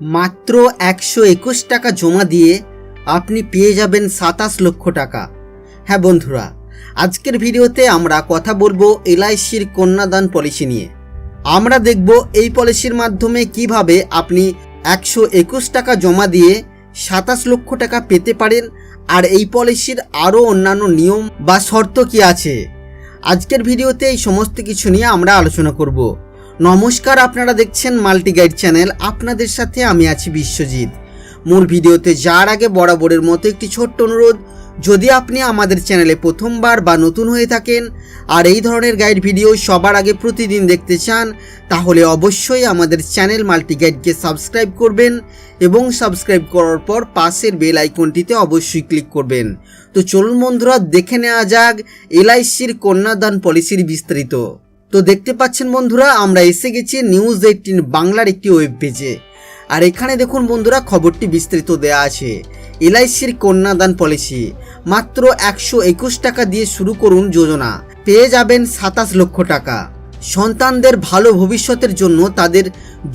মাত্র একশো একুশ টাকা জমা দিয়ে আপনি পেয়ে যাবেন সাতাশ লক্ষ টাকা। হ্যাঁ বন্ধুরা, আজকের ভিডিওতে আমরা কথা বলব এলআইসির কন্যাদান পলিসি নিয়ে। আমরা দেখব এই পলিসির মাধ্যমে কীভাবে আপনি একশো একুশ টাকা জমা দিয়ে সাতাশ লক্ষ টাকা পেতে পারেন আর এই পলিসির আরও অন্যান্য নিয়ম বা শর্ত কি আছে। আজকের ভিডিওতে এই সমস্ত কিছু নিয়ে আমরা আলোচনা করব। নমস্কার, আপনারা দেখছেন মাল্টি গাইড চ্যানেল। আপনাদের সাথে আমি আছি বিশ্বজিৎ। মূল ভিডিওতে যাওয়ার আগে বরাবরের মতো একটি ছোট্ট অনুরোধ, যদি আপনি আমাদের চ্যানেলে প্রথমবার বা নতুন হয়ে থাকেন আর এই ধরনের গাইড ভিডিও সবার আগে প্রতিদিন দেখতে চান, তাহলে অবশ্যই আমাদের চ্যানেল মাল্টি গাইডকে সাবস্ক্রাইব করবেন এবং সাবস্ক্রাইব করার পর পাশের বেল আইকনটিতে অবশ্যই ক্লিক করবেন। তো চলুন বন্ধুরা, দেখে নেওয়া যাক এলআইসির কন্যাদান পলিসির বিস্তারিত। তো দেখতে পাচ্ছেন বন্ধুরা, আমরা এসে গেছি নিউজ এইটিন বাংলার একটি ওয়েব পেজে আর এখানে দেখুন বন্ধুরা, খবরটি বিস্তৃত দেয়া আছে। এলআইসির কন্যাদান পলিসি মাত্র একশো একুশ টাকা দিয়ে শুরু করুন যোজনা। পেয়ে যাবেন সাতাশ লক্ষ টাকা। সন্তানদের ভালো ভবিষ্যতের জন্য তাদের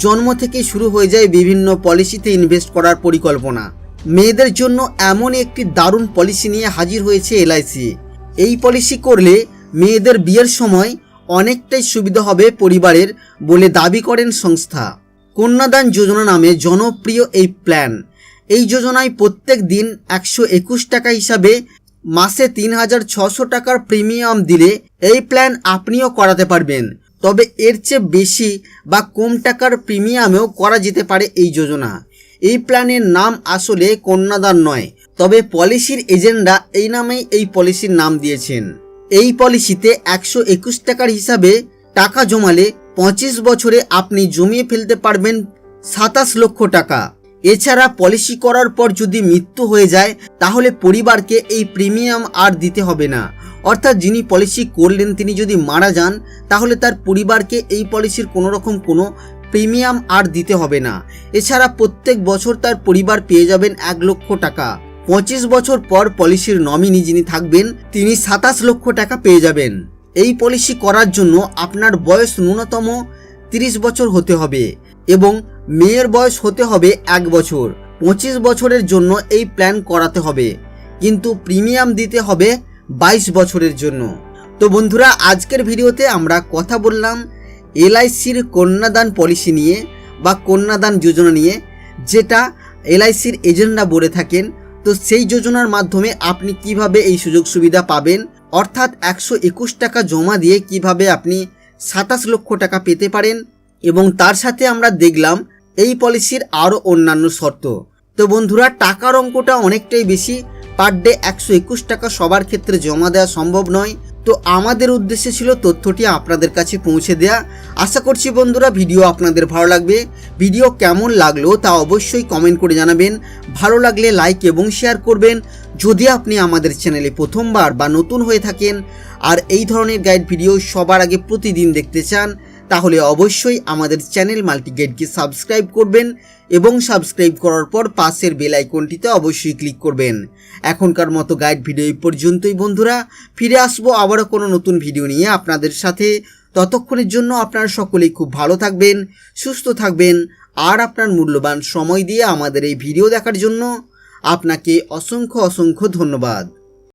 জন্ম থেকে শুরু হয়ে যায় বিভিন্ন পলিসিতে ইনভেস্ট করার পরিকল্পনা। মেয়েদের জন্য এমন একটি দারুণ পলিসি নিয়ে হাজির হয়েছে এলআইসি। এই পলিসি করলে মেয়েদের বিয়ের সময় অনেকটাই সুবিধা হবে পরিবারের বলে দাবি করেন সংস্থা। কন্যাদান যোজনা নামে জনপ্রিয় এই প্ল্যান। এই যোজনায় প্রত্যেক দিন একশো একুশ টাকা হিসাবে মাসে তিন হাজার ছশো টাকার প্রিমিয়াম দিলে এই প্ল্যান আপনিও করাতে পারবেন। তবে এর চেয়ে বেশি বা কম টাকার প্রিমিয়ামেও করা যেতে পারে এই যোজনা। এই প্ল্যানের নাম আসলে কন্যাদান নয়, তবে পলিসির এজেন্ডা এই নামেই এই পলিসির নাম দিয়েছেন। এই পলিসিতে একশো একুশ টাকার হিসাবে টাকা জমালে পঁচিশ বছরে আপনি জমিয়ে ফেলতে পারবেন সাতাশ লক্ষ টাকা। এছাড়া পলিসি করার পর যদি মৃত্যু হয়ে যায়, তাহলে পরিবারকে এই প্রিমিয়াম আর দিতে হবে না। অর্থাৎ যিনি পলিসি করলেন, তিনি যদি মারা যান, তাহলে তার পরিবারকে এই পলিসির কোনো রকম কোনো প্রিমিয়াম আর দিতে হবে না। এছাড়া প্রত্যেক বছর তার পরিবার পেয়ে যাবেন এক লক্ষ টাকা। পঁচিশ বছর পর পলিসির নমিনি যিনি থাকবেন, তিনি সাতাশ লক্ষ টাকা পেয়ে যাবেন। এই পলিসি করার জন্য আপনার বয়স ন্যূনতম তিরিশ বছর হতে হবে এবং মেয়ের বয়স হতে হবে এক বছর। পঁচিশ বছরের জন্য এই প্ল্যান করাতে হবে, কিন্তু প্রিমিয়াম দিতে হবে বাইশ বছরের জন্য। তো বন্ধুরা, আজকের ভিডিওতে আমরা কথা বললাম এলআইসির কন্যাদান পলিসি নিয়ে বা কন্যাদান যোজনা নিয়ে, যেটা এলআইসির এজেন্টরা বলে থাকেন তো সেই যোজনার মাধ্যমে আপনি কীভাবে এই সুযোগ সুবিধা পাবেন? অর্থাৎ একশো একুশ টাকা জমা দিয়ে কীভাবে আপনি সাতাশ লক্ষ টাকা পেতে পারেন? এবং তার সাথে আমরা দেখলাম এই পলিসির আরও অন্যান্য শর্ত। তো বন্ধুরা, টাকার অঙ্কটা অনেকটাই বেশি। পার ডে একশো একুশ টাকা সবার ক্ষেত্রে জমা দেওয়া সম্ভব নয়। তো আমাদের উদ্দেশ্য ছিল তথ্যটি আপনাদের কাছে পৌঁছে দেয়া। আশা করছি বন্ধুরা, ভিডিও আপনাদের ভালো লাগবে। ভিডিও কেমন লাগল তা অবশ্যই কমেন্ট করে জানাবেন। ভালো লাগলে লাইক এবং শেয়ার করবেন। যদি আপনি আমাদের চ্যানেলে প্রথমবার বা নতুন হয়ে থাকেন আর এই ধরনের গাইড ভিডিও সবার আগে প্রতিদিন দেখতে চান, তাহলে অবশ্যই আমাদের চ্যানেল মাল্টি মাল্টিগেটকে সাবস্ক্রাইব করবেন এবং সাবস্ক্রাইব করার পর পাশের বেল আইকনটিতে অবশ্যই ক্লিক করবেন। এখনকার মতো গাইড ভিডিও এই পর্যন্তই বন্ধুরা। ফিরে আসব আবারও কোনো নতুন ভিডিও নিয়ে আপনাদের সাথে। ততক্ষণের জন্য আপনারা সকলেই খুব ভালো থাকবেন, সুস্থ থাকবেন। আর আপনার মূল্যবান সময় দিয়ে আমাদের এই ভিডিও দেখার জন্য আপনাকে অসংখ্য অসংখ্য ধন্যবাদ।